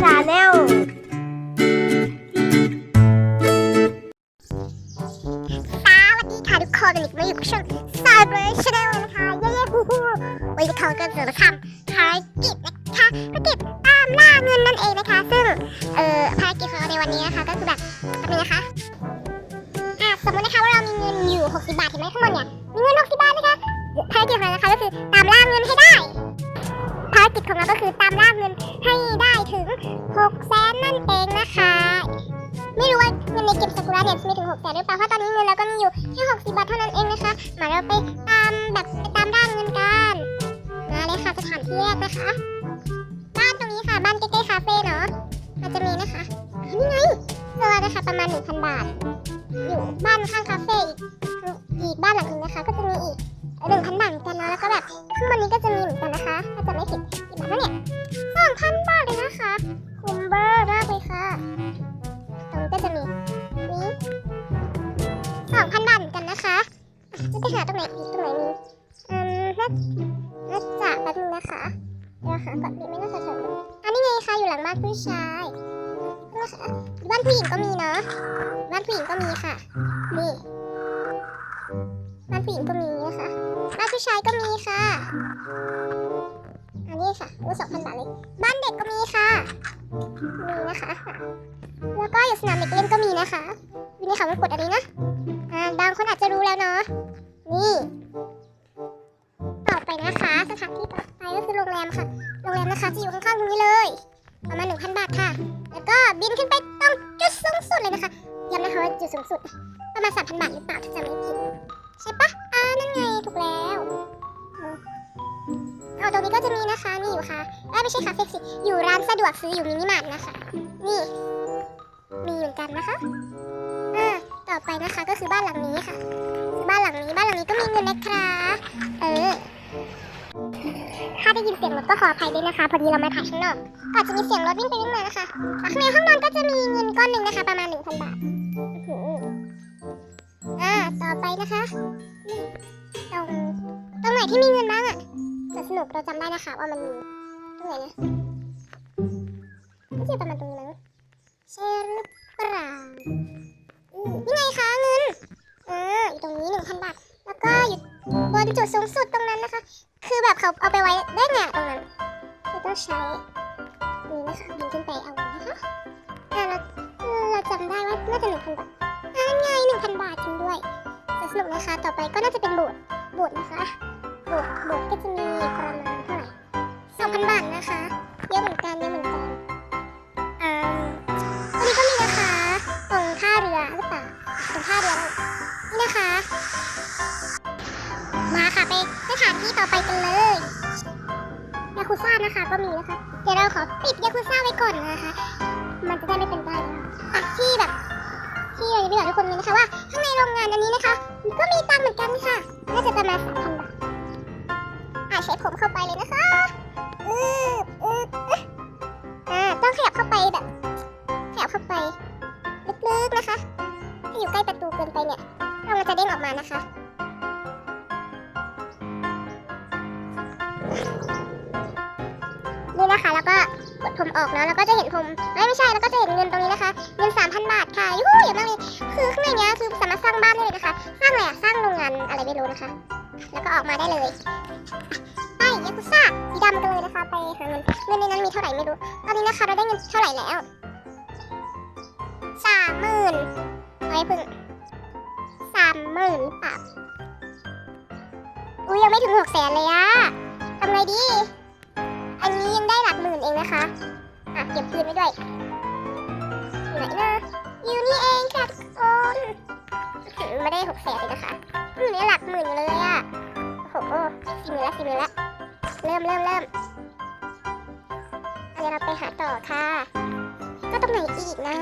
ชาแนลสวัสดีค่ะทุกคนวันนี้ก็มาอยู่กับช่องซาเบรชาแนลนะคะ เย้ๆฮู้ฮู้วันนี้เขาก็จะมาทำภารกิจนะคะภารกิจตามล่าเงินนั่นเองนะคะ ซึ่ง เอ่อภารกิจของเราในวันนี้นะคะ ก็คือแบบแป๊บนึงนะคะอะสมมตินะคะว่าเรามีเงินอยู่ 60 บาทเห็นไหมข้างบนเนี่ย มีเงิน 60 บาทนะคะภารกิจของเรานะคะก็คือตามล่าเงินให้ได้ภารกิจของเราก็คือตามล่าเงินให้ได้ 6แสนนั่นเองนะคะ ไม่รู้ว่าเงินในเก็บซากุระเนี่ยจะมีถึง6แสนหรือเปล่าเพราะตอนนี้เงินเราก็มีอยู่แค่60บาทเท่านั้นเองนะคะมาเราไปตามแบบไปตามด้านเงินกันมาเลยค่ะสถานที่แรกนะคะ บ้านตรงนี้ค่ะบ้านใกล้ๆคาเฟ่เนาะมันจะมีนะคะนี่ไงตัวนะคะประมาณ1,000บาทอยู่บ้านข้างคาเฟ่อีกอีกบ้านหลังนึงนะคะ ก็จะมีอีกหนึ่งพันบาทเหมือนกันเนาะแล้วก็แบบ บ้านผู้ชายก็มีค่ะ อันนี้ค่ะอู้สองพันบาทเลย บ้านเด็กก็มีค่ะ มีนะคะ แล้วก็อยู่สนามเด็กเล่นก็มีนะคะอยู่ในเขามันกดอันนี้นะ อ่า บางคนอาจจะรู้แล้วเนาะ นี่ ต่อไปนะคะ สถานที่ต่อไปก็คือโรงแรมค่ะ โรงแรมนะคะจะอยู่ข้างๆตรงนี้เลย ประมาณ1,000บาทค่ะ แล้วก็บินขึ้นไปตรงจุดสูงสุดเลยนะคะย้ำนะคะว่าจุดสูงสุด ประมาณ3,000บาทหรือเปล่าถ้าจำไม่ผิดใช่ปะอ่านั่นไง เอาตรงนี้ก็จะมีนะคะนี่อยู่ค่ะเอ้ยไม่ใช่คาเฟ่สิอยู่ร้านสะดวกซื้ออยู่มินิมาร์ทนะคะ นี่ มีเหมือนกันนะคะอ่าต่อไปนะคะก็คือบ้านหลังนี้ค่ะ บ้านหลังนี้บ้านหลังนี้ก็มีเงินนะคะเออถ้าได้ยินเสียงรถก็ขออภัยด้วยนะคะ พอดีเรามาถ่ายข้างนอกก็อาจจะมีเสียงรถวิ่งไปวิ่งมานะคะข้างในห้องนอนก็จะมีเงินก้อนหนึ่งนะคะ ประมาณ 1,000 บาทอือหืออ่าต่อไปนะคะนี่ตรงตรงไหนที่มีเงินบ้าง อะแต่สนุกเราจำได้นะคะว่ามันมีตรงไหนเนี่ยก็จะประมาณตรงนี้มั้งใช่หรือเปล่าอืมนี่ไงคะเงินเอออยู่ตรงนี้หนึ่งพันบาทแล้วก็อยู่บนจุดสูงสุดตรงนั้นนะคะ คือแบบเขาเอาไปไว้ได้ไงตรงนั้นคือต้องใช้นี่นะคะบินขึ้นไปเอานะคะอ่าเราเราจำได้ว่าน่าจะหนึ่งพันบาทอ่านั่นไงหนึ่งพันบาทจริงด้วยสนุกนะคะต่อไปก็น่าจะเป็นโบสถ์โบสถ์นะคะ บสถ์โบสถ์ก็จะมีประมาณเท่าไหร่สองพันบาทนะคะ เยอะเหมือนกันเยอะเหมือนกันอ่าอันนี้ก็มีนะคะตรงท่าเรือหรือเปล่าตรงท่าเรือนี่นะคะ มาค่ะไปสถานที่ต่อไปกันเลยยาคุซ่านะคะก็มีนะคะ เดี๋ยวเราขอปิดยาคุซ่าไว้ก่อนนะคะ มันจะได้ไม่เป็นไปนะคะอะที่แบบที่เราจะไม่บอกทุกคนเลยนะคะว่าข้างในโรงงานอันนี้นะคะ นะคะ แล้วก็ออกมาได้เลยไปยากุซ่าสีดำกันเลยนะคะ ไปหาเงินเงินในนั้นมีเท่าไหร่ไม่รู้ ตอนนี้นะคะเราได้เงินเท่าไหร่แล้วสามหมื่นไอ้ยพิ่งสามหมื่นหรือเปอุ้ยยังไม่ถึงหกแสนเลยอะทำไงดี อันนี้ยังได้หลักหมื่นเองนะคะอะเก็บคืนไว้ด้วยอยู่ไหนนะอยู่นี่เองค่ะทุกคนไม่ได้หกแสนเลยนะ ต่อค่ะ ก็ตรงไหนอีกนะ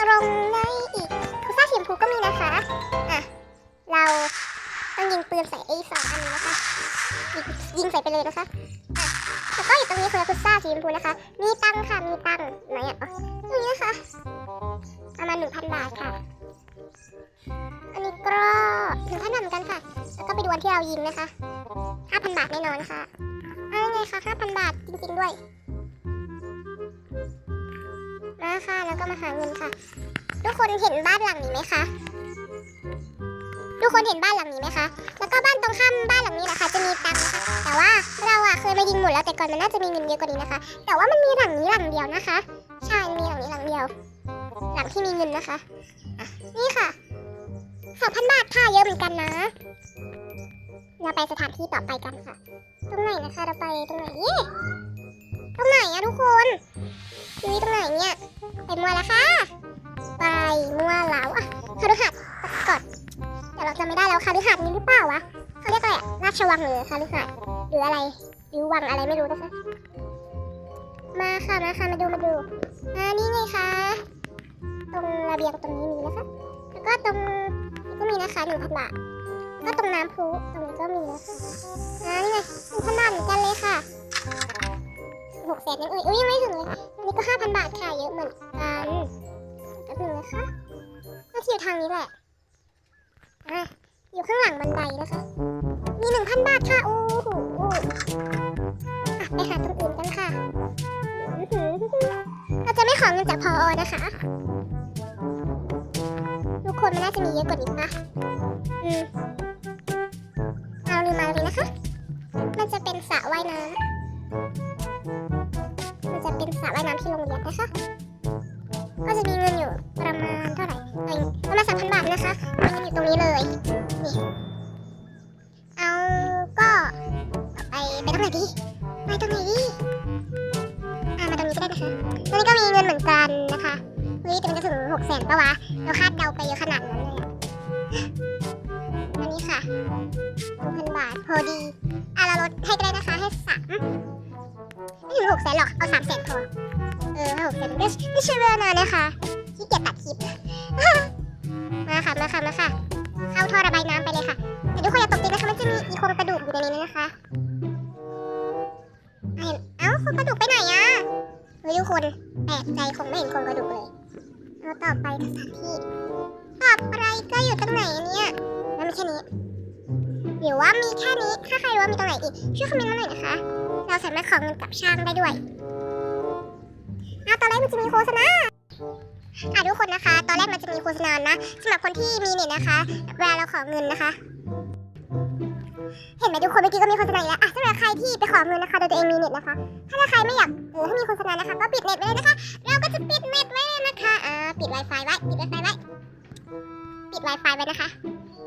ตรงไหนอีกคุซ่าสีชมพูก็มีนะคะ อะ เราต้องยิงปืนใส่ไอ้สองอันนี้นะคะยิงใส่ไปเลยนะคะอะแล้วก็อยู่ตรงนี้คือคุซ่าสีชมพูนะคะ มีตังค่ะ มีตังไหนอะอ๋อตรงนี้นะคะประมาณหนึ่งพันบาทค่ะ อันนี้ก็หนึ่งพันบาทเหมือนกันค่ะ แล้วก็ไปดูวันที่เรายิงนะคะห้าพันบาทแน่นอนค่ะอันนี้ไงคะห้าพันบาทจริงๆด้วยาค่ะ แล้วก็มาหาเงินค่ะ ทุกคนเห็นบ้านหลังนี้ไหมคะ ทุกคนเห็นบ้านหลังนี้ไหมคะ แล้วก็บ้านตรงข้ามบ้านหลังนี้แหละค่ะ จะมีตังค์นะคะ แต่ว่าเราอะเคยมายิงหมดแล้วแต่ก่อนมันน่าจะมีเงินเยอะกว่านี้นะคะ แต่ว่ามันมีหลังนี้หลังเดียวนะคะ ใช่ มีหลังนี้หลังเดียว หลังที่มีเงินนะคะ นี่ค่ะสองพันบาทค่ะเยอะเหมือนกันนะ เราไปสถานที่ต่อไปกันค่ะ ตรงไหนนะคะ เราไปตรงไหนตรงไหนอะทุกคน นี่ตรงไหนเนี่ยไปมัวแล้วค่ะ ไปมัวแล้วอะคารุหัดกดแต่เราจำไม่ได้แล้วคารุหัดนี้หรือเปล่าวะเขาเรียกอะไรอะราชวังหรือคารุหัดหรืออะไรหรือวังอะไรไม่รู้นะคะมาค่ะมาค่ะมาดูมาดูอ่านี่ไงคะตรงระเบียงตรงนี้มีนะคะแล้วก็ตรงนี้ก็มีนะคะหนึ่งพันบาทก็ตรงน้ำพุตรงนี้ก็มีนะคะอ่านี่ไงหนึ่งพันบาทเหมือนกันเลยค่ะหกแสนนั่นเอ้ยอุ้ยยังไม่ถึงเลย นนี้ก็ห้าพันบาทค่ะเยอะเหมือนกันแป๊บนึงนะคะน่าจะอยู่ทางนี้แหละอะอยู่ข้างหลังบันไดนะคะ มีหนึ่งพันบาทค่ะ โอ้โหอะไปหาตรงอื่นกันค่ะ เราจะไม่ขอเงินจากพอนะคะ ทุกคนมันน่าจะมีเยอะกว่านี้ปะอืมเอาลืมมาเลยนะคะ มันจะเป็นสระว่ายน้ำ เป็นสระว่ายน้ำที่โรงเรียนนะคะ ก็จะมีเงินอยู่ประมาณเท่าไหร่เอ้ยประมาณสามพันบาทนะคะมีเงินอยู่ตรงนี้เลยนี่เอาก็ไปไปตรงไหนดีไปตรงไหนดีอ่ามาตรงนี้ก็ได้นะคะตรงนี้ก็มีเงินเหมือนกันนะคะเฮ้ยแต่มันจะถึงหกแสนปะวะเราคาดเดาไปเยอะขนาดนั้นเลยอะอันนี้ค่ะหนึ่งพันบาทพอดี เอาสามแสนพอ เออหกแสนไม่ไม่ใช่เวลานานนะคะขี้เกียจตัดคลิป มาค่ะ มาค่ะ มาค่ะ เข้าท่อระบายน้ำไปเลยค่ะ แต่ทุกคนอย่าตกใจนะคะ มันจะมีอีโครงกระดูกอยู่ในนี้นะคะเห็นเอ้าโครงกระดูกไปไหนอะเฮ้ยทุกคนแปลกใจคงไม่เห็นโครงกระดูกเลยเอาต่อไปสถานที่ต่อะไปก็อยู่ตรงไหนเนี่ยมันมีแค่นี้หรือว่ามีแค่นี้ ถ้าใครรู้ว่ามีตรงไหนอีก ช่วยคอมเมนต์มาหน่อยนะคะ เราสามารถขอเงินกับช่างได้ด้วย อะตอนแรกมันจะมีโฆษณาอะทุกคนนะคะ ตอนแรกมันจะมีโฆษณานะสำหรับคนที่มีเน็ตนะคะเวลาเราขอเงินนะคะ เห็นไหมทุกคนเมื่อกี้ก็มีโฆษณาอีกแล้วอะสำหรับใครที่ไปขอเงินนะคะโดยตัวเองมีเน็ตนะคะ ถ้าใครไม่อยากเออถ้ามีโฆษณานะคะ ก็ปิดเน็ตไว้เลยนะคะ เราก็จะปิดเน็ตไว้เลยนะคะอ่าปิด Wi-Fi ไว้ปิด Wi-Fi ไว้ปิด Wi-Fi ไว้นะคะ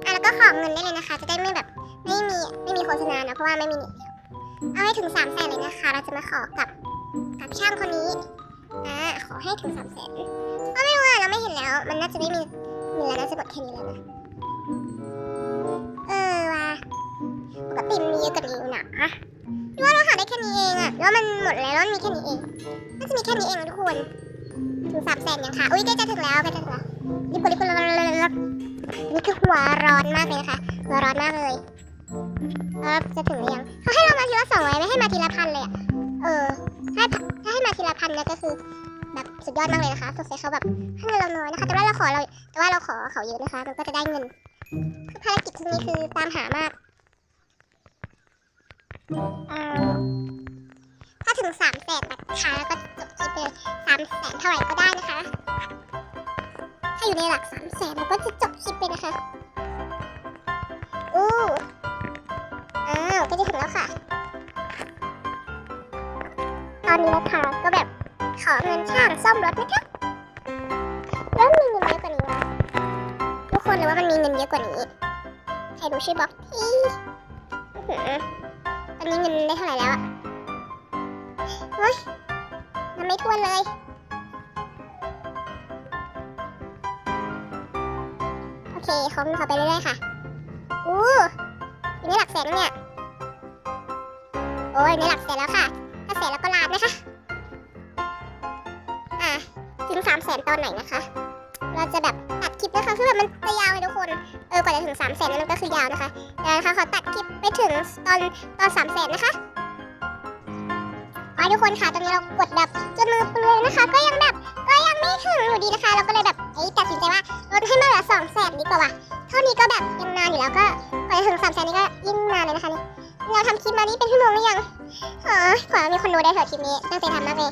อะแล้วก็ขอเงินได้เลยนะคะ จะได้ไม่แบบไม่มีไม่มีโฆษณานะเพราะว่าไม่มีเน็ตเอาให้ถึงสามแสนเลยนะคะ เราจะมาขอกับกับช่างคนนี้ อ่าขอให้ถึงสามแสนก็ไม่รู้อะเราไม่เห็นแล้ว มันน่าจะไม่มีมีแล้วน่าจะหมดแค่นี้แล้วนะเออว่ะปกติมันมีเยอะกว่านี้อยู่นะหรือว่าเราหาได้แค่นี้เองอะหรือว่ามันหมดแล้วแล้วมันมีแค่นี้เองน่าจะมีแค่นี้เองทุกคนถึงสามแสนยังค่ะอุ้ยใกล้จะถึงแล้วใกล้จะถึงแล้วรีบกดรีบกดนี่คือหัวร้อนมากเลยนะคะหัวร้อนมากเลยเออจะถึงหรือยังเขาให้เรามาทีละสองร้อยไม่ให้มาทีละพันเลยอะเออ ถ้าถ้าให้มาทีละพันเนี่ยก็คือแบบสุดยอดมากเลยนะคะสงสัยเขาแบบให้เงินเราน้อยนะคะ แต่ว่าเราขอเราแต่ว่าเราขอเขาเยอะนะคะมันก็จะได้เงินคือภารกิจที่นี้คือตามหามากถ้าถึงสามแสนนะคะแล้วก็จบคลิปเลยสามแสนเท่าไหร่ก็ได้นะคะ ถ้าอยู่ในหลักสามแสนเราก็จะจบคลิปเลยนะคะอู้อ้าวก็จะถึงแล้วค่ะ อนนี้นะคะก็แบบขอเงินช่างซ่อมรถนะคะแล้วมีเงินเยอะกว่านี้วะทุกคนรู้ว่ามันมีเงินเยอะกว่านี้ใครรู้ช่วยบอกทีตอนนี้เงินได้เท่าไหร่แล้วอะเฮ้ยมันไม่ทวนเลยโอเคเขาเขาไปเรื่อยๆค่ะอู้อยู่ในหลักแสนเนี่ยโอ้ยในหลักแสนแล้วค่ะ สนแล้วก็ลานนะคะ อะถึงสามแสนตอนไหนนะคะ เราจะแบบตัดคลิปนะคะคือแบบมันจะยาวเลยทุกคน เออกว่าจะถึงสามแสนนั้นก็คือยาวนะคะเดี๋ยวนะคะขอตัดคลิปไปถึงตอนตอนสามแสนนะคะอ๋อทุกคนค่ะตอนนี้เรากดแบบจนมือเปลือยนะคะ ก็ยังแบบก็ยังไม่ถึงอยู่ดีนะคะ เราก็เลยแบบเอ้ยตัดสินใจว่าลดให้มันเหลือสองแสนดีกว่าว่ะเท่านี้ก็แบบยังนานอยู่แล้วก็กว่าจะถึงสามแสนนี่ก็ยิ่งนานเลยนะคะนี่เราทำคลิปมานี่เป็นชั่วโมงหรือยัง เออขอให้มีคนดูได้เถอะคลิปนี้ตั้งใจทำมากเลย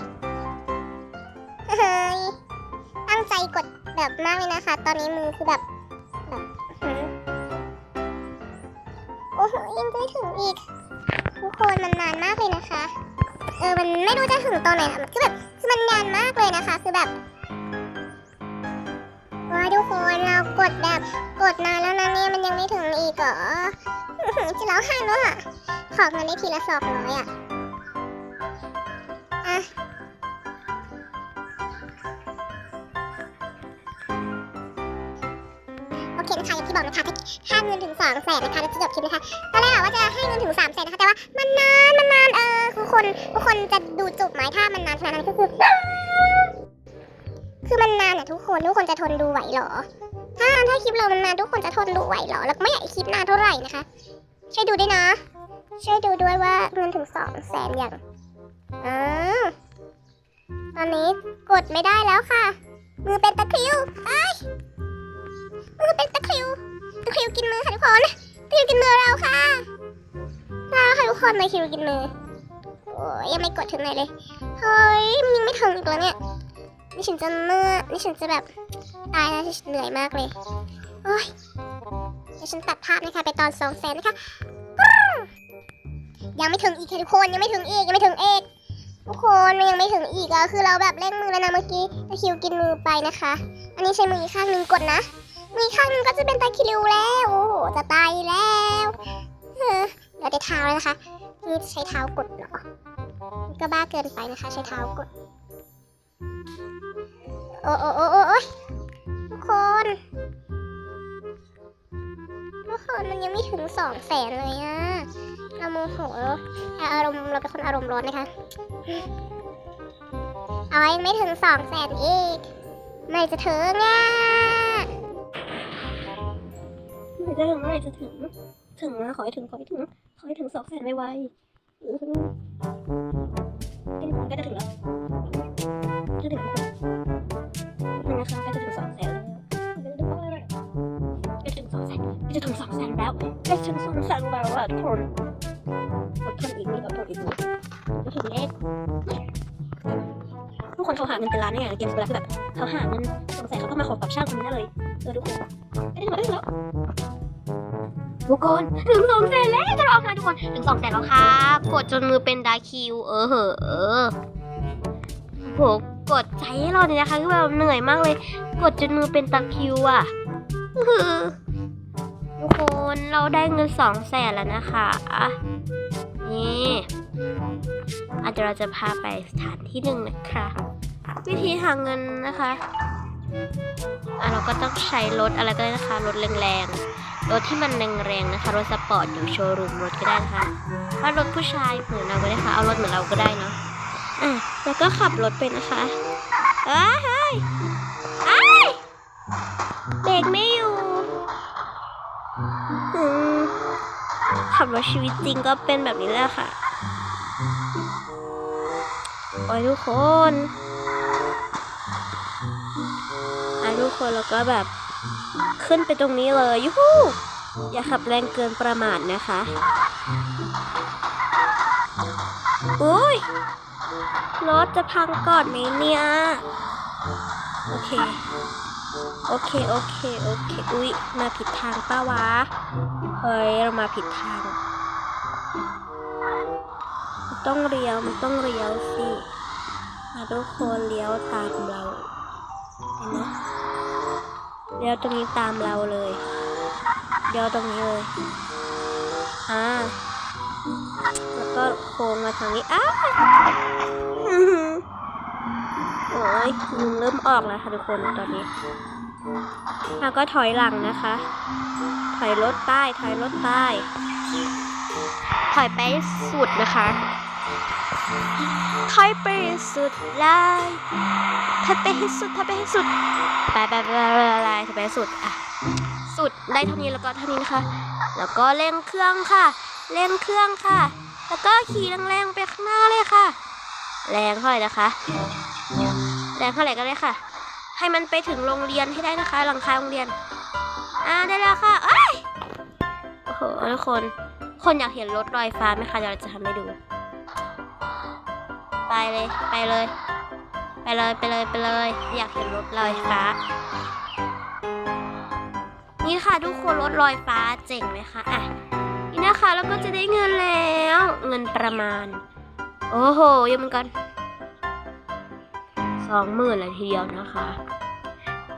เฮ้ยใจกดแบบมากเลยนะคะ ตอนนี้มือคือแบบแบบโอ้โหยังไม่ถึงอีกทุกคนมันนานมากเลยนะคะ เออมันไม่รู้จะถึงตอนไหนนะคือแบบคือมันนานมากเลยนะคะ คือแบบว้าทุกคนเรากดแบบกดนานแล้วนะเนี่ยมันยังไม่ถึงอีกเหรอจะร้องไห้แล้วอะ ขอเงินได้ทีละสองร้อยอะ อะ โอเคนะคะอย่างที่บอกนะคะถ้าเงินถึงสองแสนนะคะเราจะจบคลิปนะคะ ตอนแรกอะว่าจะให้เงินถึงสามแสนนะคะ แต่ว่ามันนาน มันนาน เออทุกคนทุกคนจะดูจบไหมถ้ามันนานขนาดนั้นก็คือ คือมันนานอะทุกคน ทุกคนจะทนดูไหวเหรอ ถ้าถ้าคลิปเรามันนานทุกคนจะทนดูไหวเหรอ แล้วไม่อยากคลิปนานเท่าไหร่นะคะ ช่วยดูด้วยนะ ช่วยดูด้วยว่าเงินถึงสองแสนอย่างอ่าตอนนี้กดไม่ได้แล้วค่ะ มือเป็นตะคริวไอ้มือเป็นตะคริวตะคริวกินมือค่ะทุกคนตะคริวกินมือเราค่ะมาค่ะทุกคนตะคริวกินมือโอ้ยยังไม่กดถึงไหนเลยเฮ้ยมันยังไม่ถึงอีกแล้วเนี่ยนี่ฉันจะเมื่อนี่ฉันจะแบบตายแล้วฉันเหนื่อยมากเลยโอ้ยเดี๋ยวฉันตัดภาพนะคะไปตอนสองแสนนะคะ ยังไม่ถึงอีกทุกคนยังไม่ถึงอีกยังไม่ถึงเอกทุกคนมันยังไม่ถึงอีกอะคือเราแบบเร่งมือแล้วนะเมื่อกี้ตะคิวกินมือไปนะคะ อันนี้ใช้มืออีกข้างหนึ่งกดนะมือข้างหนึ่งก็จะเป็นตะคิวแล้วโอ้โหจะตายแล้วเออเดี๋ยวจะเท้าแล้วนะคะนี่ใช้เท้ากดเหรอก็บ้าเกินไปนะคะ ใช้เท้ากดโอ้โอ้โอ้โอ้ทุกคนทุกคนมันยังไม่ถึงสองแสนเลยอะ เราโมโหอารมณ์เราเป็นคนอารมณ์ร้อนนะคะ เอาไว้ไม่ถึงสองแสนอีก ไม่จะถึงอะเมื่อไหร่จะถึงเมื่อไหร่จะถึง ถึงนะขอให้ถึงขอให้ถึงขอให้ถึงสองแสนไวๆอื้อหือเป็นคนก็จะถึงแล้วจะถึงแล้วนี่นะคะก็จะถึงสองแสนแล้วก็ถึงสองแสนก็จะถึงสองแสนแล้วก็จะถึงสองแสนแล้วอะทุกคน อดทนอีกนิดอดทนอีกนิดถึงเลขทุกคนเขาหาเงินเป็นล้านได้ไงเกมสเปรคือแบบเขาหาเงินสองแสนเขาก็มาขอกับช่างคนนี้เลยเออทุกคนได้ถึงแล้วได้ถึงแล้วทุกคนถึงสองแสนแล้วจะรอค่ะทุกคนถึงสองแสนแล้วครับกดจนมือเป็นดาคิว เออเหอะเออโหกดใจให้เราเนี่ยนะคะคือแบบเหนื่อยมากเลย กดจนมือเป็นตะคิวอะอื้อหือ ทุกคนเราได้เงินสองแสนแล้วนะคะนี่อาจจะเราจะพาไปสถานที่หนึ่งนะคะ วิธีหาเงินนะคะอะเราก็ต้องใช้รถอะไรก็ได้นะคะรถแรงๆรถที่มันแรงๆนะคะรถสปอร์ตอยู่โชว์รูมรถก็ได้นะคะว่ารถผู้ชายเหมือนเราก็ได้ค่ะเอารถเหมือนเราก็ได้เนาะอะแล้วก็ขับรถไปนะคะเอ้ยเฮ้ยเอ้ยเบรกไม่ ขับรถชีวิตจริงก็เป็นแบบนี้แหละค่ะ โอ้ยทุกคนอะทุกคนแล้วก็แบบขึ้นไปตรงนี้เลยยูฮูอย่าขับแรงเกินประมาทนะคะอุ้ยรถจะพังก่อนไหมเนี่ย โอเค โอเค โอเค โอเค อุ้ยมาผิดทางป้าวะ เฮ้ย เรามาผิดทาง ต้องเลี้ยวมันต้องเลี้ยวสิมาทุกคนเลี้ยวตามเราเห็นไหมเดี๋ยวตรงนี้ตามเราเลยเดี๋ยวตรงนี้เลยอ่าแล้วก็โค้งมาทางนี้อ้าอื้อหือโอ้ยยุงเริ่มออกแล้วค่ะทุกคนตอนนี้แล้วก็ถอยหลังนะคะ ถอยรถใต้ถอยรถใต้ถอยไปสุดนะคะ ถอยไปให้สุดเลยถอยไปให้สุดถอยไปให้สุดไปไปไปไปไปไปไปสุดอะสุดได้เท่านี้แล้วก็เท่านี้นะคะ แล้วก็เร่งเครื่องค่ะ เร่งเครื่องค่ะ แล้วก็ขี่แรงๆไปข้างหน้าเลยค่ะ แรงเท่าไหร่นะคะ แรงเท่าไหร่ก็ได้ค่ะ ให้มันไปถึงโรงเรียนให้ได้นะคะ หลังคาโรงเรียน อ่าได้แล้วค่ะเอ้ยโอ้โหทุกคน คนอยากเห็นรถลอยฟ้าไหมคะเดี๋ยวเราจะทำให้ดู ไปเลยไปเลย ไปเลยไปเลยไปเลย อยากเห็นรถลอยฟ้า นี่ค่ะทุกคนรถลอยฟ้าเจ๋งไหมคะอะนี่นะคะแล้วก็จะได้เงินแล้ว เงินประมาณ โอ้โหเยังมันกันสองหมื่นเลยทีเดียวนะคะ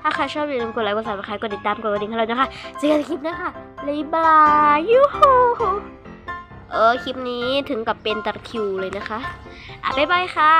ถ้าใครชอบอย่าลืมกดไลค์กดซับสไครต์กดติดตามกดกระดิ่งให้เรานะคะเจอกันในคลิปหนะคะบายบายยูฮูเออ คลิปนี้ถึงกับเป็นตะคิวเลยนะคะ อะบ๊ายบายค่ะ